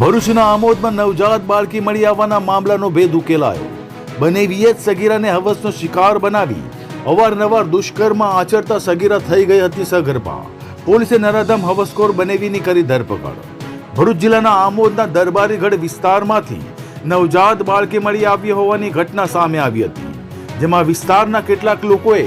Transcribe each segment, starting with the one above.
ભરૂચના આમોદમાં નવજાત બાળકી મળી આવવાના મામલાનો ભેદ ઉકેલાયો. બને વિયત સગીરાને હવસનો શિકાર બનાવી, અવારનવાર દુષ્કર્મ આચરતા સગીરા થઈ ગઈ હતી સગર્ભા. પોલીસે નરાધમ હવસખોર બનેવીની કરી ધરપકડ. ભરૂચ જિલ્લાના આમોદના દરબારીગઢ વિસ્તારમાંથી નવજાત બાળકી મળી આવી હોવાની ઘટના સામે આવી હતી, જેમાં વિસ્તારના કેટલાક લોકોએ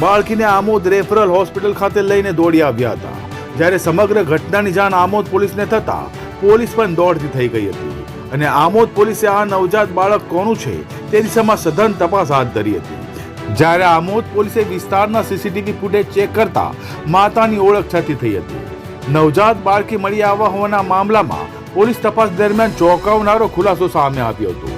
બાળકીને આમોદ રેફરલ હોસ્પિટલ ખાતે લઈને દોડી આવ્યા હતા. જ્યારે સમગ્ર ઘટનાની જાણ આમોદ પોલીસને થતા પોલીસ પણ દોડતી થઈ ગઈ હતી. અને આમોદ પોલીસે આ નવજાત બાળક કોનું છે તે દિશામાં સઘન તપાસ હાથ ધરી હતી. જ્યારે આમોદ પોલીસે વિસ્તારના સીસીટીવી ફૂટેજ ચેક કરતા માતાની ઓળખ થતી થઈ હતી. નવજાત બાળકી મળી આવવા હોવાના મામલામાં પોલીસ તપાસ દરમિયાન ચોંકાવનારો ખુલાસો સામે આવ્યો હતો.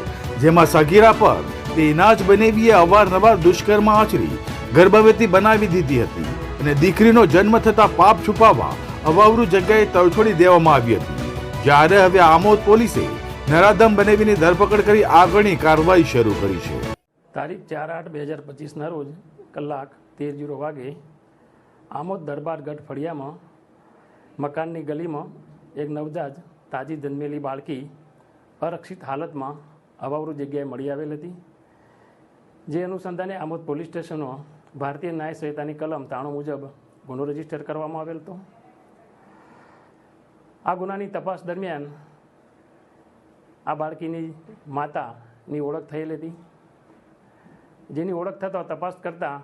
જેમાં સગીરા પર તેના જ બનેવીએ અવારનવાર દુષ્કર્મ આચરી, ગર્ભવતી બનાવી દીધી હતી અને દીકરીનો જન્મ થતા પાપ છુપાવવા અવાવરૂ જગ્યાએ તરછોડી દેવામાં આવી હતી. જ્યારે હવે આમોદ પોલીસે નરાધમ બનેવીની ધરપકડ કરી આગળની કાર્યવાહી શરૂ કરી છે. તારીખ ચાર આઠ બે હજાર પચીસના રોજ કલાક તેર જીરો વાગે આમોદ દરબારગઢ ફળિયામાં મકાનની ગલીમાં એક નવજાત તાજી જન્મેલી બાળકી અરક્ષિત હાલતમાં અવાવરૂ જગ્યાએ મળી આવેલ હતી, જે અનુસંધાને આમોદ પોલીસ સ્ટેશનમાં ભારતીય ન્યાય સંહિતાની કલમ તાણું મુજબ ગુનો રજિસ્ટર કરવામાં આવેલ હતો. આ ગુનાની તપાસ દરમિયાન આ બાળકીની માતાની ઓળખ થયેલી હતી. જેની ઓળખ થતાં તપાસ કરતાં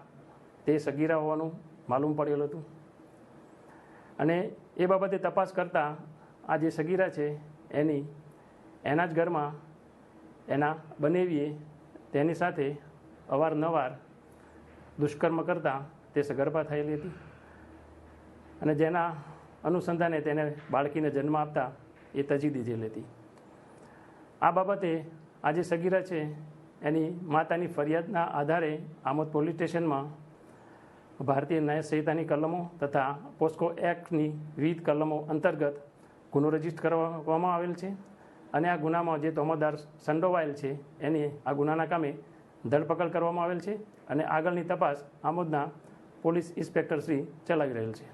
તે સગીરા હોવાનું માલુમ પડેલું હતું. અને એ બાબતે તપાસ કરતાં આ જે સગીરા છે, એની, એના જ ઘરમાં એના બનેવીએ તેની સાથે અવારનવાર દુષ્કર્મ કરતાં તે સગર્ભા થયેલી હતી. અને જેના અનુસંધાને તેને બાળકીને જન્મ આપતા એ તજી દીધેલી હતી. આ બાબતે આજે સગીરા છે એની માતાની ફરિયાદના આધારે આમોદ પોલીસ સ્ટેશનમાં ભારતીય ન્યાય સંહિતાની કલમો તથા પોસ્કો એક્ટની વિવિધ કલમો અંતર્ગત ગુનો રજિસ્ટર કરવામાં આવેલ છે અને આ ગુનામાં જે તોમદાર સંડોવાયેલ છે એની આ ગુનાના કામે ધરપકડ કરવામાં આવેલ છે અને આગળની તપાસ આમોદના પોલીસ ઇન્સ્પેક્ટર શ્રી ચલાવી રહેલ છે.